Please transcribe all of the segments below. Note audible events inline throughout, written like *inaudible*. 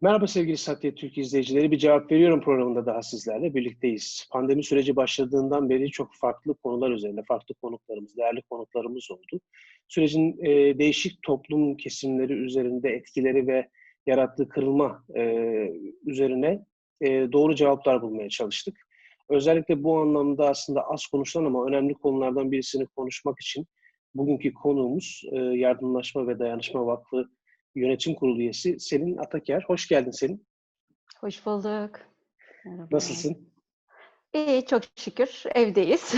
Merhaba sevgili Satya Türk izleyicileri. Bir cevap veriyorum programında daha sizlerle birlikteyiz. Pandemi süreci başladığından beri çok farklı konular üzerine farklı konuklarımız, değerli konuklarımız oldu. Sürecin e, değişik toplum kesimleri üzerinde etkileri ve yarattığı kırılma e, üzerine e, doğru cevaplar bulmaya çalıştık. Özellikle bu anlamda aslında az konuşulan ama önemli konulardan birisini konuşmak için bugünkü konuğumuz e, Yardımlaşma ve Dayanışma Vakfı Yönetim Kurulu üyesi Selin Ataker. Hoş geldin Selin. Hoş bulduk. Merhaba. Nasılsın? İyi, çok şükür. Evdeyiz.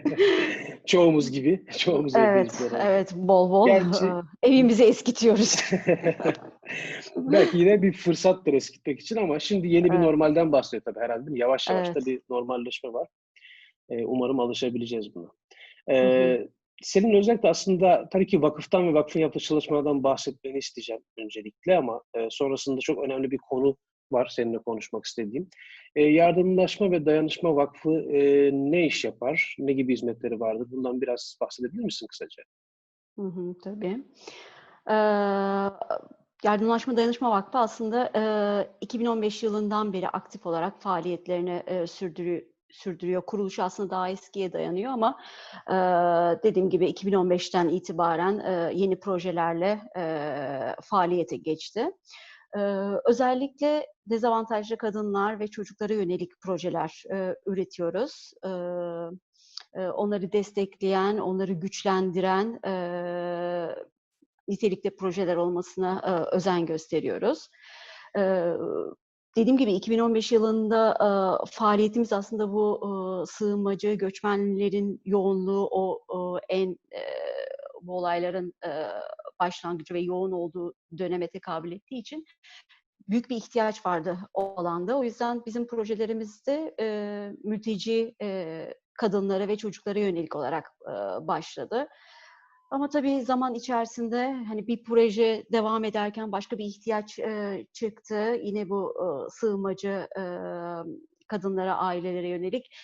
*laughs* çoğumuz gibi. Çoğumuz evet, evdeyiz herhalde. evet. Bol bol Gerçi- *laughs* evimizi eskitiyoruz. *laughs* Belki yine bir fırsattır eskitmek için ama şimdi yeni bir Evet. normalden bahsediyor tabii herhalde. Yavaş yavaş da Evet. bir normalleşme var. Ee, umarım alışabileceğiz buna. Ee, senin özellikle aslında tabii ki vakıftan ve vakfın yaptığı çalışmalardan bahsetmeni isteyeceğim öncelikle ama e, sonrasında çok önemli bir konu var seninle konuşmak istediğim. E, Yardımlaşma ve Dayanışma Vakfı e, ne iş yapar? Ne gibi hizmetleri vardır? Bundan biraz bahsedebilir misin kısaca? Hı hı, tabii. Ee, Yardımlaşma Dayanışma Vakfı aslında e, 2015 yılından beri aktif olarak faaliyetlerini e, sürdürüyor. Sürdürüyor. Kuruluşu aslında daha eskiye dayanıyor ama e, dediğim gibi 2015'ten itibaren e, yeni projelerle e, faaliyete geçti. E, özellikle dezavantajlı kadınlar ve çocuklara yönelik projeler e, üretiyoruz. E, onları destekleyen, onları güçlendiren e, nitelikte projeler olmasına e, özen gösteriyoruz. E, dediğim gibi 2015 yılında e, faaliyetimiz aslında bu e, sığınmacı, göçmenlerin yoğunluğu, o, o en e, bu olayların e, başlangıcı ve yoğun olduğu döneme tekabül ettiği için büyük bir ihtiyaç vardı o alanda. O yüzden bizim projelerimizde e, mülteci e, kadınlara ve çocuklara yönelik olarak e, başladı. Ama tabii zaman içerisinde hani bir proje devam ederken başka bir ihtiyaç e, çıktı. Yine bu e, sığınmacı e, kadınlara, ailelere yönelik.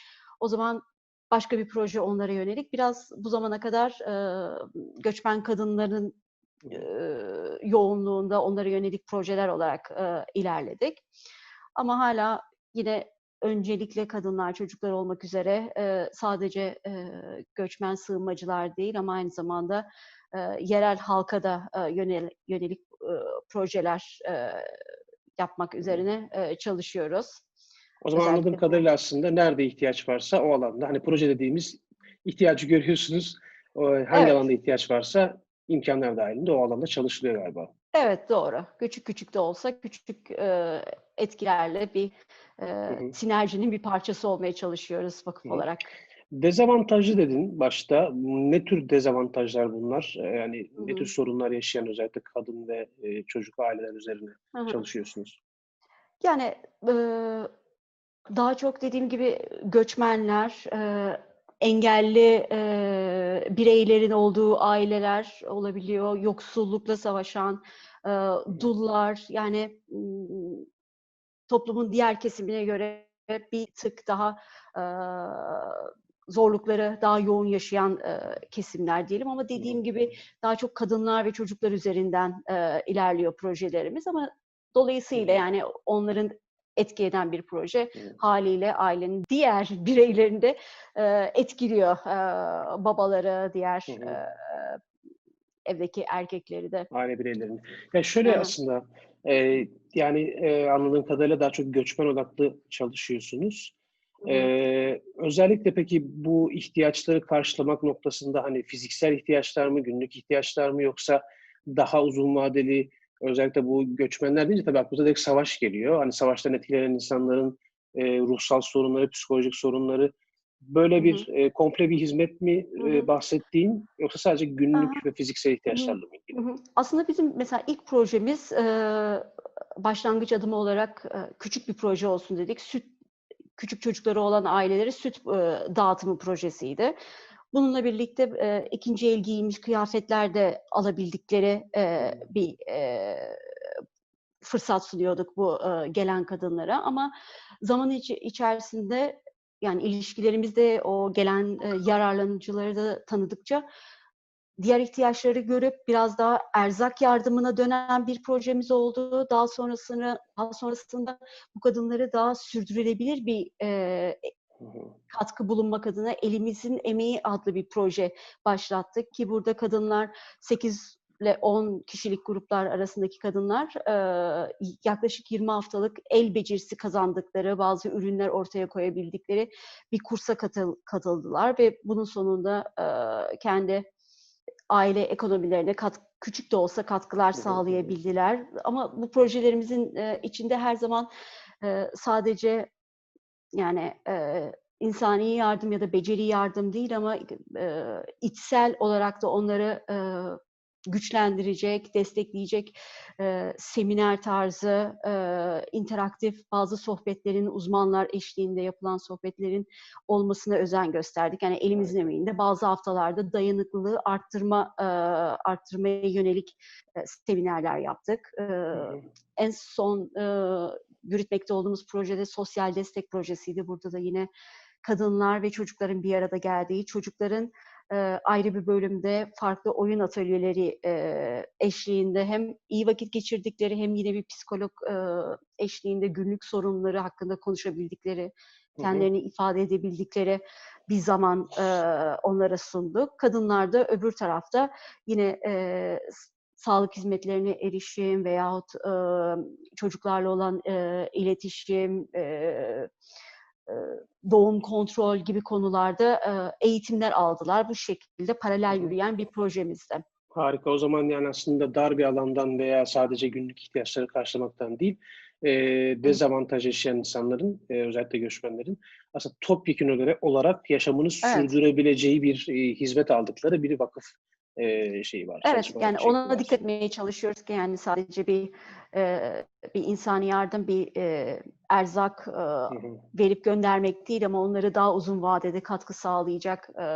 O zaman başka bir proje onlara yönelik. Biraz bu zamana kadar e, göçmen kadınların e, yoğunluğunda onlara yönelik projeler olarak e, ilerledik. Ama hala yine öncelikle kadınlar, çocuklar olmak üzere e, sadece e, göçmen sığınmacılar değil ama aynı zamanda e, yerel halka da e, yönel, yönelik e, projeler e, yapmak üzerine e, çalışıyoruz. O zaman Özellikle anladığım kadarıyla aslında nerede ihtiyaç varsa o alanda, hani proje dediğimiz ihtiyacı görüyorsunuz. Hangi Evet. alanda ihtiyaç varsa imkanlar dahilinde o alanda çalışılıyor galiba. Evet doğru. Küçük küçük de olsa küçük e, etkilerle bir e, hı. sinerjinin bir parçası olmaya çalışıyoruz vakıf Hı olarak. Dezavantajlı dedin başta. Ne tür dezavantajlar bunlar? Yani Hı ne tür sorunlar yaşayan özellikle kadın ve e, çocuk aileler üzerine Hı hı. çalışıyorsunuz? Yani e, daha çok dediğim gibi göçmenler, e, engelli e, bireylerin olduğu aileler olabiliyor, yoksullukla savaşan e, dullar, yani toplumun diğer kesimine göre bir tık daha e, zorlukları daha yoğun yaşayan e, kesimler diyelim. Ama dediğim gibi daha çok kadınlar ve çocuklar üzerinden e, ilerliyor projelerimiz. Ama dolayısıyla yani onların etki eden bir proje haliyle ailenin diğer *laughs* bireylerini de e, etkiliyor. E, babaları, diğer e, evdeki erkekleri de. Aile bireylerinin. Ya şöyle Hı aslında e, yani e, anladığım kadarıyla daha çok göçmen odaklı çalışıyorsunuz. Ee, özellikle peki bu ihtiyaçları karşılamak noktasında hani fiziksel ihtiyaçlar mı, günlük ihtiyaçlar mı yoksa daha uzun vadeli özellikle bu göçmenler deyince tabii aklımıza direkt savaş geliyor. Hani savaştan etkilenen insanların e, ruhsal sorunları, psikolojik sorunları böyle bir e, komple bir hizmet mi e, bahsettiğin yoksa sadece günlük ve fiziksel ihtiyaçlarla mı ilgili? Hı hı. Aslında bizim mesela ilk projemiz e, başlangıç adımı olarak e, küçük bir proje olsun dedik. Süt küçük çocukları olan ailelere süt e, dağıtımı projesiydi. Bununla birlikte e, ikinci el giyilmiş kıyafetler de alabildikleri e, bir e, fırsat sunuyorduk bu e, gelen kadınlara. Ama zaman içi- içerisinde yani ilişkilerimizde o gelen e, yararlanıcıları da tanıdıkça diğer ihtiyaçları görüp biraz daha erzak yardımına dönen bir projemiz oldu. Daha sonrasını daha sonrasında bu kadınları daha sürdürülebilir bir e, katkı bulunmak adına Elimizin Emeği adlı bir proje başlattık ki burada kadınlar 8 ile 10 kişilik gruplar arasındaki kadınlar yaklaşık 20 haftalık el becerisi kazandıkları, bazı ürünler ortaya koyabildikleri bir kursa katıl, katıldılar ve bunun sonunda kendi aile ekonomilerine kat, küçük de olsa katkılar sağlayabildiler. Ama bu projelerimizin içinde her zaman sadece yani insani yardım ya da beceri yardım değil ama içsel olarak da onları güçlendirecek, destekleyecek e, seminer tarzı, e, interaktif bazı sohbetlerin, uzmanlar eşliğinde yapılan sohbetlerin olmasına özen gösterdik. Yani elimizin emeğinde bazı haftalarda dayanıklılığı arttırma e, arttırmaya yönelik e, seminerler yaptık. E, en son e, yürütmekte olduğumuz projede sosyal destek projesiydi. Burada da yine kadınlar ve çocukların bir arada geldiği, çocukların e, ayrı bir bölümde farklı oyun atölyeleri e, eşliğinde hem iyi vakit geçirdikleri hem yine bir psikolog e, eşliğinde günlük sorunları hakkında konuşabildikleri, kendilerini hı hı. ifade edebildikleri bir zaman e, onlara sunduk. Kadınlar da öbür tarafta yine e, sağlık hizmetlerine erişim veyahut e, çocuklarla olan e, iletişim, e, doğum kontrol gibi konularda eğitimler aldılar. Bu şekilde paralel yürüyen bir projemizde. Harika. O zaman yani aslında dar bir alandan veya sadece günlük ihtiyaçları karşılamaktan değil, e, dezavantaj yaşayan insanların, e, özellikle göçmenlerin aslında topyekun olarak yaşamını evet. sürdürebileceği bir e, hizmet aldıkları bir vakıf e, şeyi var. Evet, yani ona var. dikkat etmeye çalışıyoruz ki yani sadece bir e, bir insani yardım, bir e, erzak e, verip göndermek değil ama onları daha uzun vadede katkı sağlayacak e,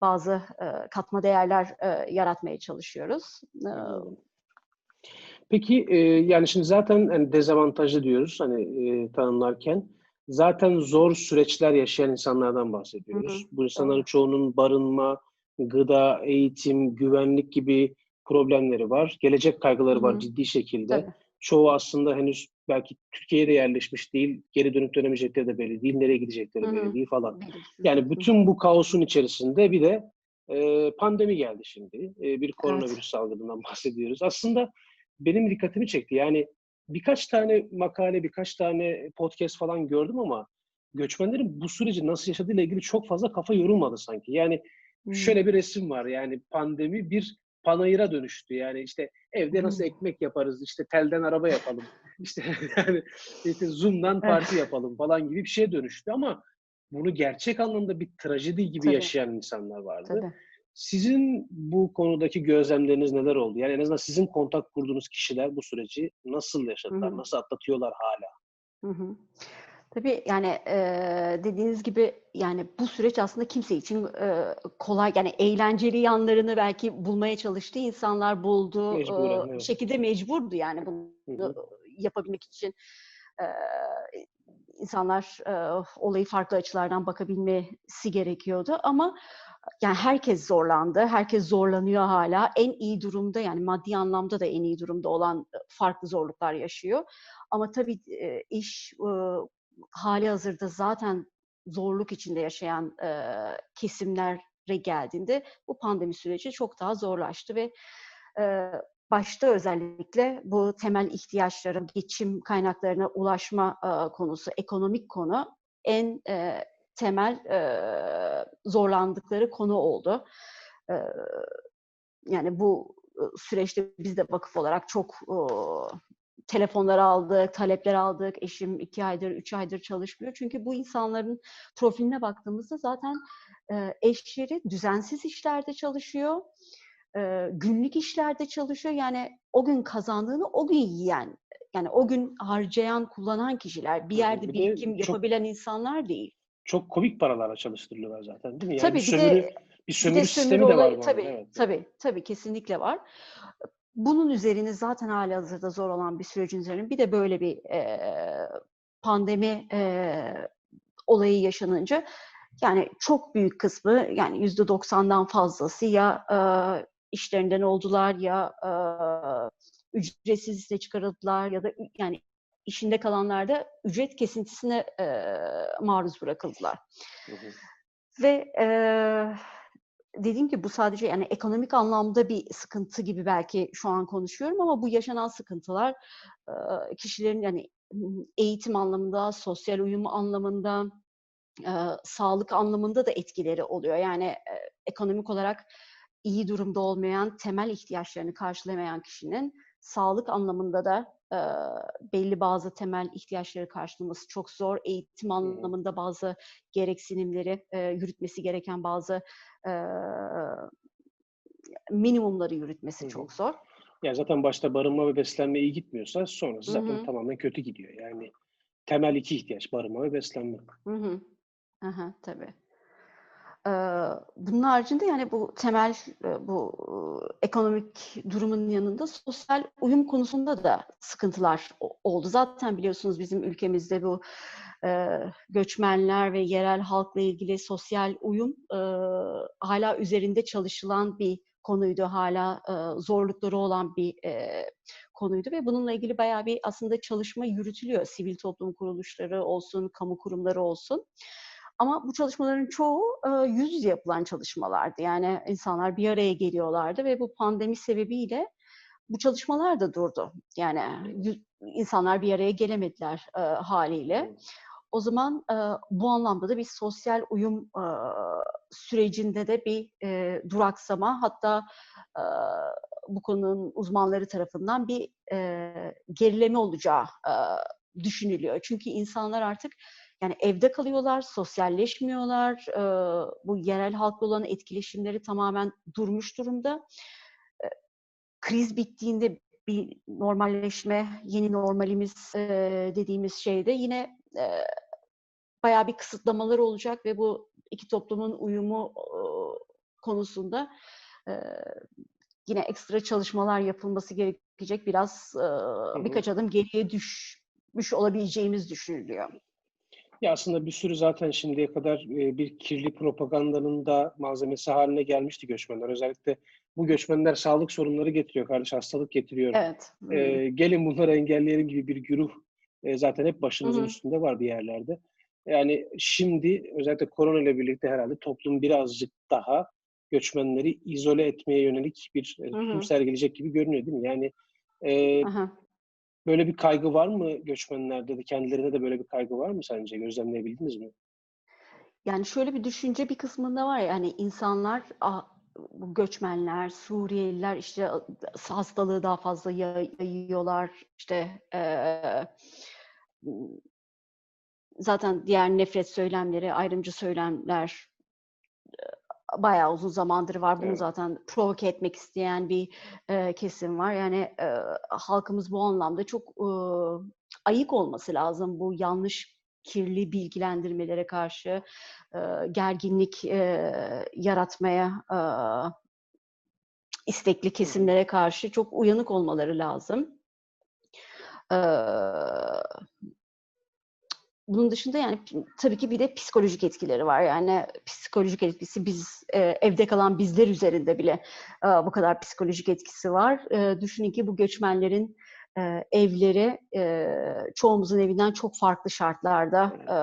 bazı e, katma değerler e, yaratmaya çalışıyoruz. E, Peki e, yani şimdi zaten hani dezavantajlı diyoruz hani e, tanımlarken zaten zor süreçler yaşayan insanlardan bahsediyoruz. Hı hı. Bu insanların çoğunun barınma, gıda, eğitim, güvenlik gibi problemleri var. Gelecek kaygıları var Hı-hı. ciddi şekilde. Tabii. Çoğu aslında henüz belki Türkiye'de yerleşmiş değil, geri dönüp dönemeyecekleri de belli değil, nereye gidecekleri Hı-hı. belli değil falan. Yani bütün bu kaosun içerisinde bir de e, pandemi geldi şimdi. E, bir koronavirüs evet. salgınından *laughs* bahsediyoruz. Aslında benim dikkatimi çekti. Yani birkaç tane makale, birkaç tane podcast falan gördüm ama göçmenlerin bu süreci nasıl yaşadığıyla ilgili çok fazla kafa yorulmadı sanki. Yani şöyle bir resim var yani pandemi bir panayıra dönüştü. Yani işte evde nasıl ekmek yaparız, işte telden araba yapalım, *laughs* işte yani işte Zoom'dan parti yapalım falan gibi bir şeye dönüştü ama bunu gerçek anlamda bir trajedi gibi Tabii. yaşayan insanlar vardı. Tabii. Sizin bu konudaki gözlemleriniz neler oldu? Yani en azından sizin kontak kurduğunuz kişiler bu süreci nasıl yaşadılar, Hı-hı. nasıl atlatıyorlar hala? Hı hı. Tabii yani e, dediğiniz gibi yani bu süreç aslında kimse için e, kolay yani eğlenceli yanlarını belki bulmaya çalıştı insanlar buldu Mecburen, e, evet. şekilde mecburdu yani bunu Hı-hı. yapabilmek için e, insanlar e, olayı farklı açılardan bakabilmesi gerekiyordu ama yani herkes zorlandı, herkes zorlanıyor hala. En iyi durumda yani maddi anlamda da en iyi durumda olan farklı zorluklar yaşıyor. Ama tabii iş hali hazırda zaten zorluk içinde yaşayan e, kesimlere geldiğinde bu pandemi süreci çok daha zorlaştı ve e, başta özellikle bu temel ihtiyaçların, geçim kaynaklarına ulaşma e, konusu, ekonomik konu en e, temel e, zorlandıkları konu oldu. E, yani bu süreçte biz de vakıf olarak çok e, telefonlar aldık, talepler aldık. Eşim iki aydır, üç aydır çalışmıyor. Çünkü bu insanların profiline baktığımızda zaten e, eşleri düzensiz işlerde çalışıyor. E, günlük işlerde çalışıyor. Yani o gün kazandığını o gün yiyen, yani o gün harcayan, kullanan kişiler. Bir yerde bir birikim çok, yapabilen insanlar değil. Çok komik paralarla çalıştırılıyorlar zaten değil mi? Yani tabii bir, sömürü, de, bir sömürü bir de sistemi sömürü de var. Tabii, evet. tabii, tabii kesinlikle var bunun üzerine zaten hali hazırda zor olan bir sürecin üzerine bir de böyle bir e, pandemi e, olayı yaşanınca Yani çok büyük kısmı yani %90'dan fazlası ya e, işlerinden oldular ya e, ücretsiz işe çıkarıldılar ya da yani işinde kalanlar da ücret kesintisine e, maruz bırakıldılar. Hı hı. Ve e, dediğim gibi bu sadece yani ekonomik anlamda bir sıkıntı gibi belki şu an konuşuyorum ama bu yaşanan sıkıntılar kişilerin yani eğitim anlamında, sosyal uyum anlamında, sağlık anlamında da etkileri oluyor. Yani ekonomik olarak iyi durumda olmayan, temel ihtiyaçlarını karşılamayan kişinin sağlık anlamında da e, belli bazı temel ihtiyaçları karşılaması çok zor. Eğitim anlamında bazı gereksinimleri e, yürütmesi gereken bazı e, minimumları yürütmesi çok zor. Ya zaten başta barınma ve beslenme iyi gitmiyorsa sonrası zaten hı. tamamen kötü gidiyor. Yani temel iki ihtiyaç barınma ve beslenme. Hı hı. Aha, tabii. Bunun haricinde yani bu temel bu ekonomik durumun yanında sosyal uyum konusunda da sıkıntılar oldu. Zaten biliyorsunuz bizim ülkemizde bu göçmenler ve yerel halkla ilgili sosyal uyum hala üzerinde çalışılan bir konuydu. Hala zorlukları olan bir konuydu ve bununla ilgili bayağı bir aslında çalışma yürütülüyor. Sivil toplum kuruluşları olsun, kamu kurumları olsun. Ama bu çalışmaların çoğu e, yüz yüze yapılan çalışmalardı. Yani insanlar bir araya geliyorlardı ve bu pandemi sebebiyle bu çalışmalar da durdu. Yani yüz- insanlar bir araya gelemediler e, haliyle. O zaman e, bu anlamda da bir sosyal uyum e, sürecinde de bir e, duraksama hatta e, bu konunun uzmanları tarafından bir e, gerileme olacağı e, düşünülüyor. Çünkü insanlar artık yani evde kalıyorlar, sosyalleşmiyorlar, e, bu yerel halkla olan etkileşimleri tamamen durmuş durumda. E, kriz bittiğinde bir normalleşme, yeni normalimiz e, dediğimiz şeyde yine e, bayağı bir kısıtlamalar olacak ve bu iki toplumun uyumu e, konusunda e, yine ekstra çalışmalar yapılması gerekecek. Biraz e, birkaç adım geriye düşmüş olabileceğimiz düşünülüyor. Ya aslında bir sürü zaten şimdiye kadar e, bir kirli propagandanın da malzemesi haline gelmişti göçmenler. Özellikle bu göçmenler sağlık sorunları getiriyor kardeş, hastalık getiriyor. Evet. E, gelin bunları engelleyelim gibi bir güruh e, zaten hep başımızın hı. üstünde var bir yerlerde. Yani şimdi özellikle korona ile birlikte herhalde toplum birazcık daha göçmenleri izole etmeye yönelik bir e, tutum sergileyecek gibi görünüyor değil mi? Yani e, Aha. Böyle bir kaygı var mı göçmenlerde de kendilerine de böyle bir kaygı var mı sence? Gözlemleyebildiniz mi? Yani şöyle bir düşünce bir kısmında var ya hani insanlar bu göçmenler, Suriyeliler işte hastalığı daha fazla yay- yayıyorlar işte m, zaten diğer nefret söylemleri, ayrımcı söylemler bayağı uzun zamandır var. Bunu Evet. zaten provoke etmek isteyen bir e, kesim var. Yani e, halkımız bu anlamda çok e, ayık olması lazım bu yanlış kirli bilgilendirmelere karşı e, gerginlik e, yaratmaya e, istekli kesimlere karşı çok uyanık olmaları lazım. Eee bunun dışında yani tabii ki bir de psikolojik etkileri var. Yani psikolojik etkisi biz e, evde kalan bizler üzerinde bile e, bu kadar psikolojik etkisi var. E, düşünün ki bu göçmenlerin e, evleri e, çoğumuzun evinden çok farklı şartlarda. E,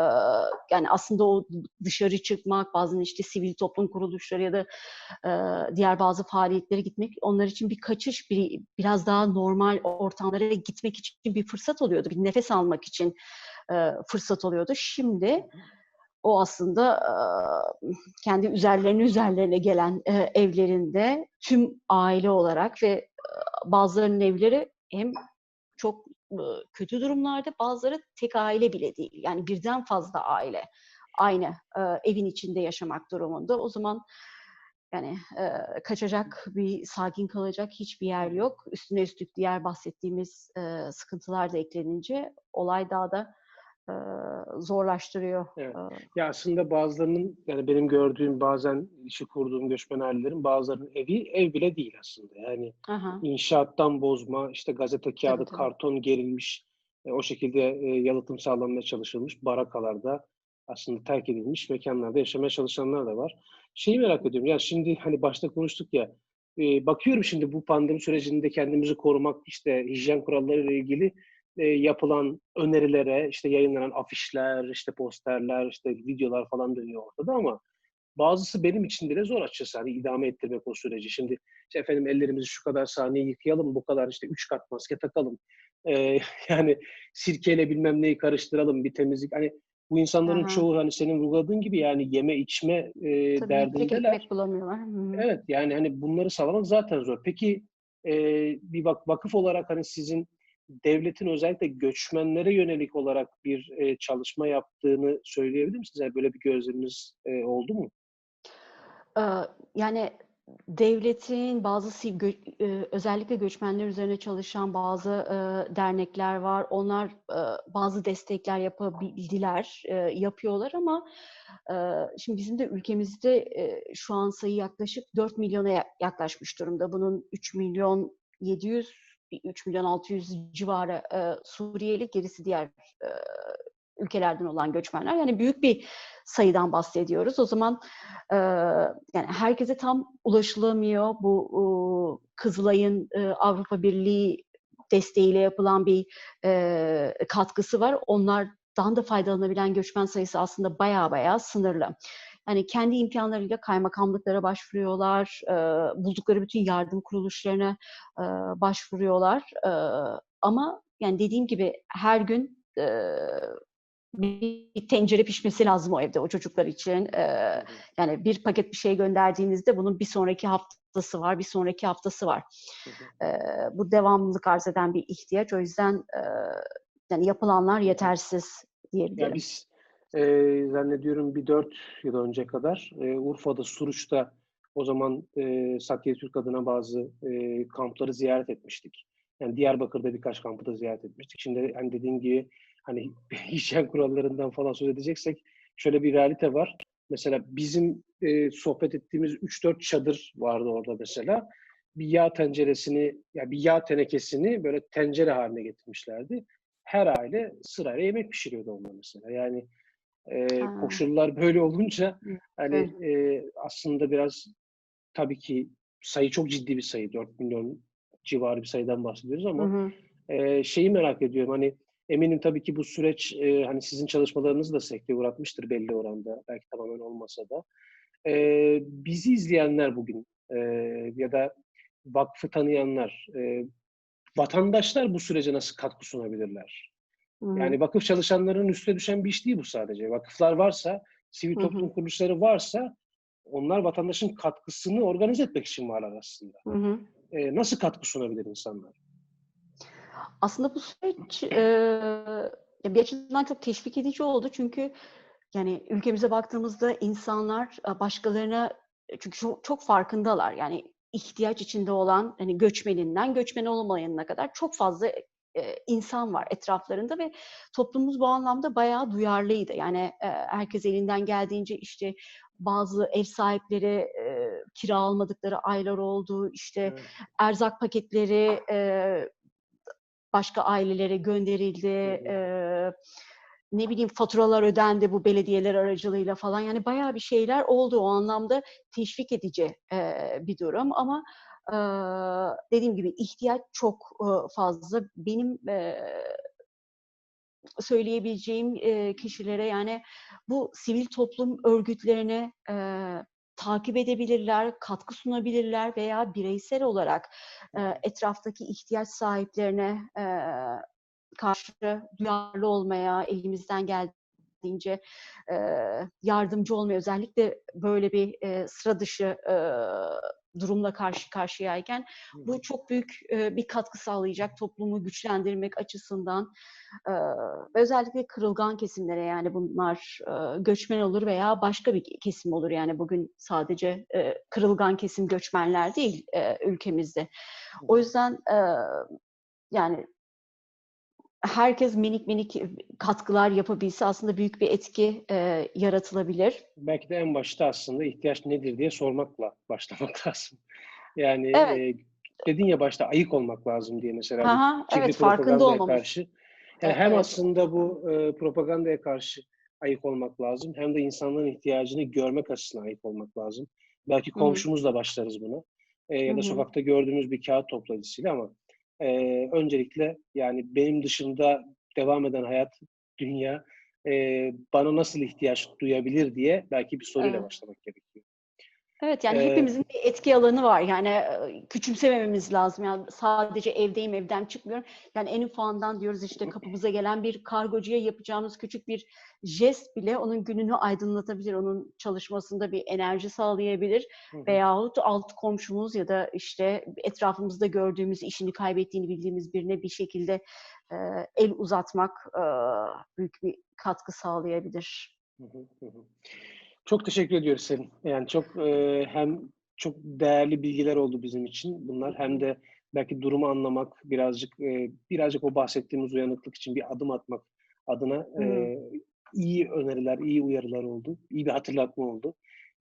yani aslında o dışarı çıkmak, bazen işte sivil toplum kuruluşları ya da e, diğer bazı faaliyetlere gitmek onlar için bir kaçış, bir biraz daha normal ortamlara gitmek için bir fırsat oluyordu. Bir nefes almak için fırsat oluyordu. Şimdi o aslında kendi üzerlerine üzerlerine gelen evlerinde tüm aile olarak ve bazılarının evleri hem çok kötü durumlarda bazıları tek aile bile değil. Yani birden fazla aile aynı evin içinde yaşamak durumunda. O zaman yani e, kaçacak bir sakin kalacak hiçbir yer yok. Üstüne üstlük diğer bahsettiğimiz e, sıkıntılar da eklenince olay daha da e, zorlaştırıyor. Evet. E, Ya aslında bazılarının yani benim gördüğüm bazen işi kurduğum göçmen ailelerin bazılarının evi ev bile değil aslında. Yani aha, inşaattan bozma, işte gazete kağıdı, tabii. karton gerilmiş, e, o şekilde e, yalıtım sağlanmaya çalışılmış barakalarda aslında terk edilmiş mekânlarda yaşamaya çalışanlar da var. Şeyi merak ediyorum, ya şimdi hani başta konuştuk ya, eee, bakıyorum şimdi bu pandemi sürecinde kendimizi korumak, işte hijyen kurallarıyla ilgili, eee, yapılan önerilere, işte yayınlanan afişler, işte posterler, işte videolar falan dönüyor ortada ama bazısı benim için bile zor açıkçası hani idame ettirmek o süreci. Şimdi işte efendim ellerimizi şu kadar saniye yıkayalım, bu kadar işte 3 kat maske takalım. Eee, *laughs* yani sirkeyle bilmem neyi karıştıralım, bir temizlik. Hani bu insanların hı. çoğu hani senin vurguladığın gibi yani yeme içme, eee, Tabii, derdindeler. bulamıyorlar. Hı. Evet, yani hani bunları sağlamak zaten zor. Peki, eee, bir vak vakıf olarak hani sizin devletin özellikle göçmenlere yönelik olarak bir, eee, çalışma yaptığını söyleyebilir misiniz? Yani böyle bir gözleminiz, eee, oldu mu? Eee, yani devletin bazı eee, özellikle göçmenler üzerine çalışan bazı, eee, dernekler var. Onlar, eee, bazı destekler yapabildiler, yapıyorlar ama, şimdi bizim de ülkemizde, şu an sayı yaklaşık 4.000.000'a ya yaklaşmış durumda. Bunun 3.700.000 bir 3.600.000 civarı, eee, Suriyeli, gerisi diğer, eee, ülkelerden olan göçmenler. Yani büyük bir sayıdan bahsediyoruz. O zaman, eee, yani herkese tam ulaşılamıyor. Bu, uuu, Kızılay'ın, eee, Avrupa Birliği desteğiyle yapılan bir, eee, katkısı var. Onlardan da faydalanabilen göçmen sayısı aslında bayağı bayağı sınırlı. Yani kendi imkânlarıyla kaymakamlıklara başvuruyorlar, eee, buldukları bütün yardım kuruluşlarına, eee, başvuruyorlar. Eee, ama yani dediğim gibi her gün, eee, bir tencere pişmesi lazım o evde o çocuklar için. Hı. yani bir paket bir şey gönderdiğinizde bunun bir sonraki haftası var, bir sonraki haftası var. Eee, bu devamlılık arz eden bir ihtiyaç. O yüzden, eee, yani yapılanlar yetersiz diyebilirim. biz, eee, zannediyorum bir 4 yıl önce kadar, eee, Urfa'da, Suruç'ta o zaman, eee, Sakiye Türk adına bazı, eee, kampları ziyaret etmiştik. Yani Diyarbakır'da birkaç kampı da ziyaret etmiştik. Şimdi, hani, dediğin gibi, hani, *laughs* hijyen kurallarından falan söz edeceksek şöyle bir realite var. Mesela bizim, eee, sohbet ettiğimiz 3-4 çadır vardı orada mesela. Bir yağ tenceresini, ya bir yağ tenekesini böyle tencere hâline getirmişlerdi. Her aile sırayla yemek pişiriyordu onda mesela. Yani, Ha. koşullar böyle olunca, hani, eee, aslında biraz tabii ki sayı çok ciddi bir sayı. 4.000.000 civarı bir sayıdan bahsediyoruz ama, hı. eee, şeyi merak ediyorum, hani, eminim tabii ki bu süreç, eee, hani, sizin çalışmalarınızı da sekteye uğratmıştır belli oranda, belki tamamen olmasa da. Eee, bizi izleyenler bugün, eee, ya da vakfı tanıyanlar, eee, vatandaşlar bu sürece nasıl katkı sunabilirler? Hı. Yani vakıf çalışanlarının üstüne düşen bir iş değil bu sadece. Vakıflar varsa, sivil Hı hı. toplum kuruluşları varsa onlar vatandaşın katkısını organize etmek için varlar aslında. Hı hı. Eee, nasıl katkı sunabilir insanlar? Aslında bu süreç, ya bir açıdan çok teşvik edici oldu. Çünkü yani ülkemize baktığımızda insanlar, başkalarına çünkü çok çok farkındalar. Yani ihtiyaç içinde olan, hani, göçmeninden göçmen olmayanına kadar çok fazla, insan var etraflarında ve toplumumuz bu anlamda bayağı duyarlıydı. Yani, herkes elinden geldiğince, işte, bazı ev sahipleri, kira almadıkları aylar oldu. İşte, Evet. erzak paketleri, başka ailelere gönderildi. Eee, ne bileyim, faturalar ödendi bu belediyeler aracılığıyla falan. Yani bayağı bir şeyler oldu. O anlamda teşvik edici, bir durum ama, dediğim gibi ihtiyaç çok, fazla. Benim, söyleyebileceğim, kişilere, yani, bu sivil toplum örgütlerini, eee, takip edebilirler, katkı sunabilirler veya bireysel olarak, etraftaki ihtiyaç sahiplerine, karşı duyarlı olmaya, elimizden geldiğince, yardımcı olmaya, özellikle böyle bir, eee, sıra dışı, durumla karşı karşıyayken bu çok büyük, bir katkı sağlayacak toplumu güçlendirmek açısından. Özellikle kırılgan kesimlere, yani bunlar, göçmen olur veya başka bir ke kesim olur. Yani bugün sadece, kırılgan kesim göçmenler değil, ülkemizde. O yüzden, yani herkes minik minik, katkılar yapabilse aslında büyük bir etki, eee, yaratılabilir. Belki de en başta aslında ihtiyaç nedir diye sormakla *laughs* başlamak lazım. Yani, Evet. eee, dedin ya başta, ayık olmak lazım diye mesela kirli Evet, farkında olmamız. karşı. Yani E hem evet. aslında bu, eee, propagandaya karşı, ayık olmak lazım hem de insanların ihtiyacını görmek açısından ayık olmak lazım. Belki komşumuzla başlarız buna Hı ya da sokakta gördüğümüz bir kağıt toplayıcısıyla ama eee, öncelikle yani benim dışında devam eden hayat, dünya eee, bana nasıl ihtiyaç duyabilir diye belki bir soruyla Evet. başlamak gerekiyor. Evet, yani Eee hepimizin bir etki alanı var. Yani, eee, küçümsemememiz lazım. Yani sadece evdeyim, evden çıkmıyorum. Yani en ufağından diyoruz işte kapımıza gelen bir kargocuya yapacağımız küçük bir jest bile onun gününü aydınlatabilir, onun çalışmasında bir enerji sağlayabilir Hı veyahut alt komşumuz ya da işte etrafımızda gördüğümüz, işini kaybettiğini bildiğimiz birine bir şekilde, eee, el uzatmak, eee, büyük bir katkı sağlayabilir. Hı hı. Çok teşekkür ediyoruz Selin. Yani çok, eee, hem çok değerli bilgiler oldu bizim için bunlar hem de belki durumu anlamak, birazcık, eee, birazcık o bahsettiğimiz uyanıklık için bir adım atmak adına, eee, iyi öneriler, iyi uyarılar oldu. İyi bir hatırlatma oldu.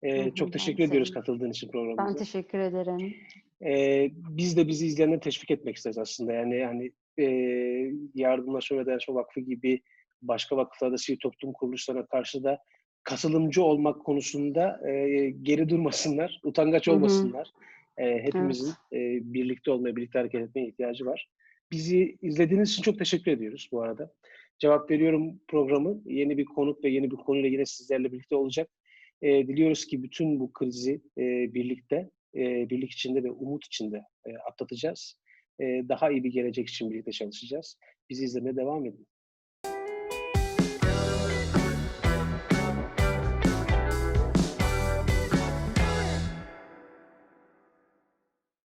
Hı. çok Ben teşekkür de ediyoruz sevindim. katıldığın için Ben programımıza. teşekkür ederim. Eee, biz de bizi izleyenleri teşvik etmek isteriz aslında. Yani yani, eee, Yardımlaşma ve Dayanışma Vakfı gibi başka vakıflarda, sivil toplum kuruluşlarına karşı da katılımcı olmak konusunda, eee, geri durmasınlar, utangaç Hı hı. olmasınlar. Eee, hepimizin, Evet. eee, birlikte olmaya, birlikte hareket etmeye ihtiyacı var. Bizi izlediğiniz için çok teşekkür ediyoruz bu arada. Cevap Veriyorum programı yeni bir konuk ve yeni bir konuyla yine sizlerle birlikte olacak. Eee, diliyoruz ki bütün bu krizi, eee, birlikte, eee, birlik içinde ve umut içinde, eee, atlatacağız. Eee, daha iyi bir gelecek için birlikte çalışacağız. Bizi izlemeye devam edin.